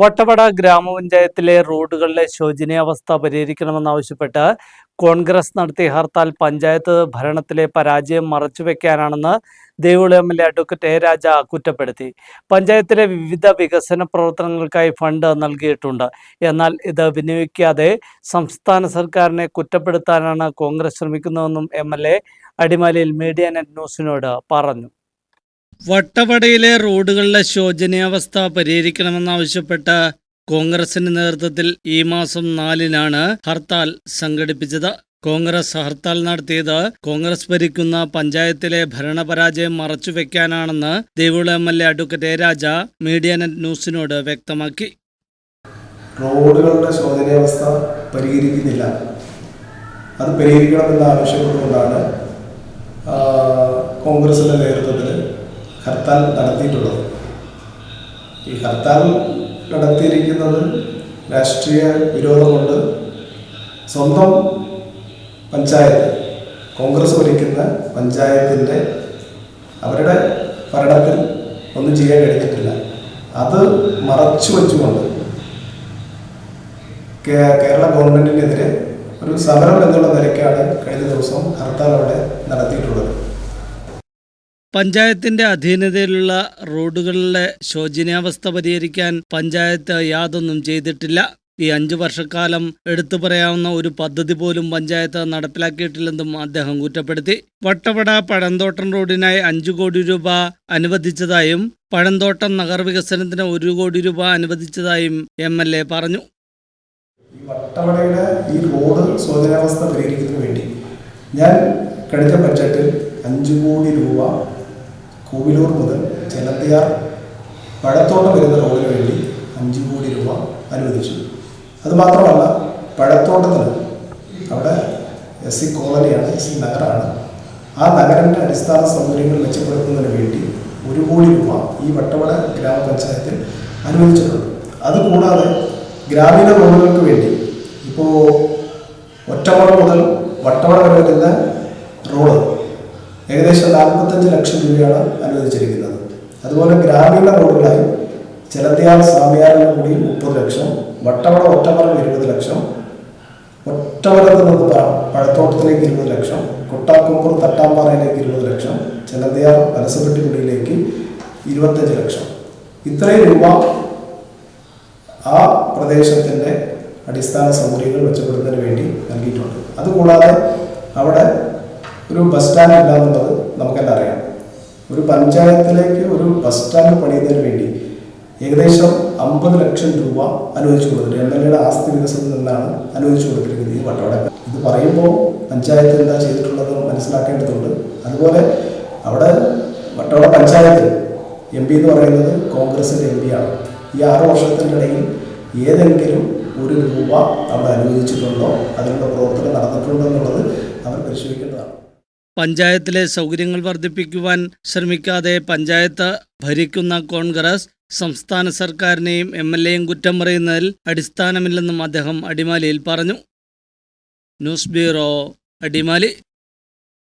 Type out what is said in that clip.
വട്ടവട ഗ്രാമപഞ്ചായത്തിലെ റോഡുകളിലെ ശോചനീയാവസ്ഥ പരിഹരിക്കണമെന്നാവശ്യപ്പെട്ട് കോൺഗ്രസ് നടത്തിയ ഹർത്താൽ പഞ്ചായത്ത് ഭരണത്തിലെ പരാജയം മറച്ചുവെക്കാനാണെന്ന് ദേവുളി M L A advocate A Raja കുറ്റപ്പെടുത്തി. പഞ്ചായത്തിലെ വിവിധ വികസന പ്രവർത്തനങ്ങൾക്കായി ഫണ്ട് നൽകിയിട്ടുണ്ട്. എന്നാൽ ഇത് വിനിയോഗിക്കാതെ സംസ്ഥാന സർക്കാരിനെ കുറ്റപ്പെടുത്താനാണ് കോൺഗ്രസ് ശ്രമിക്കുന്നതെന്നും എം എൽ എ അടിമാലിയിൽ മീഡിയ നെറ്റ് ന്യൂസിനോട് പറഞ്ഞു. വട്ടവടയിലെ റോഡുകളിലെ ശോചനീയാവസ്ഥ പരിഹരിക്കണമെന്നാവശ്യപ്പെട്ട് കോൺഗ്രസിന്റെ നേതൃത്വത്തിൽ ഈ മാസം നാലിനാണ് ഹർത്താൽ സംഘടിപ്പിച്ചത്. കോൺഗ്രസ് ഹർത്താൽ നടത്തിയത് കോൺഗ്രസ് ഭരിക്കുന്ന പഞ്ചായത്തിലെ ഭരണപരാജയം മറച്ചുവെക്കാനാണെന്ന് ദേവുള M L A advocate Raja media net ന്യൂസിനോട് വ്യക്തമാക്കി. റോഡുകളുടെ ശോചനീയാവസ്ഥ പരിഹരിക്കുന്നില്ല. അത് പരിഹരിക്കണമെന്ന് ആവശ്യപ്പെട്ടുകൊണ്ടാണ് കോൺഗ്രസിന്റെ നേതൃത്വത്തിൽ ഹർത്താൽ നടത്തിയിട്ടുള്ളത് ഈ ഹർത്താൽ നടത്തിയിരിക്കുന്നത് രാഷ്ട്രീയ വിരോധം കൊണ്ട് സ്വന്തം പഞ്ചായത്ത് കോൺഗ്രസ് ഭരിക്കുന്ന പഞ്ചായത്തിന്റെ അവരുടെ ഭരണത്തിൽ ഒന്നും ചെയ്യാൻ കഴിഞ്ഞിട്ടില്ല. അത് മറച്ചു വെച്ചുകൊണ്ട് കേരള ഗവൺമെന്റിനെതിരെ ഒരു സമരം എന്നുള്ള നിലയ്ക്കാണ് കഴിഞ്ഞ ദിവസം ഹർത്താൽ അവിടെ നടത്തിയിട്ടുള്ളത്. പഞ്ചായത്തിന്റെ അധീനതയിലുള്ള റോഡുകളിലെ ശോചനീയാവസ്ഥ പരിഹരിക്കാൻ പഞ്ചായത്ത് യാതൊന്നും ചെയ്തിട്ടില്ല. ഈ അഞ്ചു വർഷക്കാലം എടുത്തു പറയാവുന്ന ഒരു പദ്ധതി പോലും പഞ്ചായത്ത് നടപ്പിലാക്കിയിട്ടില്ലെന്നും അദ്ദേഹം കുറ്റപ്പെടുത്തി. വട്ടവട പഴന്തോട്ടം റോഡിനായി അഞ്ചു കോടി രൂപ അനുവദിച്ചതായും പഴന്തോട്ടം നഗർ വികസനത്തിന് ഒരു കോടി രൂപ അനുവദിച്ചതായും എം എൽ എ പറഞ്ഞു. ഈ റോഡ് പരിഹരിക്കുന്നതിന് ഞാൻ കഴിഞ്ഞ ബഡ്ജറ്റിൽ അഞ്ചു കോടി രൂപ കോവിലൂർ മുതൽ ചെലത്തിയാർ പഴത്തോട്ടം വരുന്ന റോഡിന് വേണ്ടി അഞ്ച് കോടി രൂപ അനുവദിച്ചു. അതുമാത്രമല്ല പഴത്തോട്ടത്തിന് അവിടെ എസ് സി കോളനിയാണ് എസ് സി നഗരമാണ് ആ നഗരന്റെ അടിസ്ഥാന സൗകര്യങ്ങൾ മെച്ചപ്പെടുത്തുന്നതിന് വേണ്ടി ഒരു കോടി രൂപ ഈ വട്ടവട ഗ്രാമപഞ്ചായത്തിൽ അനുവദിച്ചിട്ടുണ്ട്. അതുകൂടാതെ ഗ്രാമീണ റോഡുകൾക്ക് വേണ്ടി ഇപ്പോൾ ഒറ്റവട മുതൽ വട്ടവട വരെ വരുന്ന റോഡ് ഏകദേശം നാൽപ്പത്തഞ്ച് ലക്ഷം രൂപയാണ് അനുവദിച്ചിരിക്കുന്നത്. അതുപോലെ ഗ്രാമീണ റോഡുകളായി ചെലത്തിയാർ സാമിയാറിന് കൂടി മുപ്പത് ലക്ഷം വട്ടവട ഒറ്റമരം ഇരുപത് ലക്ഷം ഒറ്റമരത്ത് നിന്ന് പഴത്തോട്ടത്തിലേക്ക് ഇരുപത് ലക്ഷം കൊട്ടാക്കുമ്പൂർ തട്ടാമ്പാറയിലേക്ക് ഇരുപത് ലക്ഷം ചെലത്തിയാർ പലസപ്പെട്ടിക്കുടിയിലേക്ക് ഇരുപത്തഞ്ച് ലക്ഷം. ഇത്രയും രൂപ ആ പ്രദേശത്തിന്റെ അടിസ്ഥാന സൗകര്യങ്ങൾ മെച്ചപ്പെടുത്തുന്നതിന് വേണ്ടി നൽകിയിട്ടുണ്ട്. അതുകൂടാതെ അവിടെ ഒരു ബസ് സ്റ്റാൻഡ് ഇല്ല എന്നുള്ളത് നമുക്കെല്ലാം അറിയാം. ഒരു പഞ്ചായത്തിലേക്ക് ഒരു ബസ് സ്റ്റാൻഡ് പണിയുന്നതിന് വേണ്ടി ഏകദേശം അമ്പത് ലക്ഷം രൂപ അനുവദിച്ചു കൊടുത്തിട്ടുണ്ട്. എം എൽ എയുടെ ആസ്തി വികസനത്തിൽ നിന്നാണ് അനുവദിച്ചു കൊടുത്തിരിക്കുന്നത് ഈ വട്ടവട ഇത് പറയുമ്പോൾ പഞ്ചായത്ത് എന്താ ചെയ്തിട്ടുള്ളത് മനസ്സിലാക്കേണ്ടതുണ്ട്. അതുപോലെ അവിടെ വട്ടവട പഞ്ചായത്തിൽ എം പി എന്ന് പറയുന്നത് കോൺഗ്രസിന്റെ എം ആണ് ഈ ആറ് വർഷത്തിന്റെ ഇടയിൽ ഏതെങ്കിലും ഒരു രൂപ അവിടെ അനുവദിച്ചിട്ടുണ്ടോ? അതിനുള്ള പ്രവർത്തനം നടന്നിട്ടുണ്ടോ എന്നുള്ളത് അവർ പരിശോധിക്കേണ്ടതാണ്. പഞ്ചായത്തിലെ സൗകര്യങ്ങൾ വർദ്ധിപ്പിക്കുവാൻ ശ്രമിക്കാതെ പഞ്ചായത്ത് ഭരിക്കുന്ന കോൺഗ്രസ് സംസ്ഥാന സർക്കാരിനെയും എം എൽ എയും കുറ്റം പറയുന്നതിൽ അടിസ്ഥാനമില്ലെന്നും അദ്ദേഹം അടിമാലിയിൽ പറഞ്ഞു. News bureau Adimali.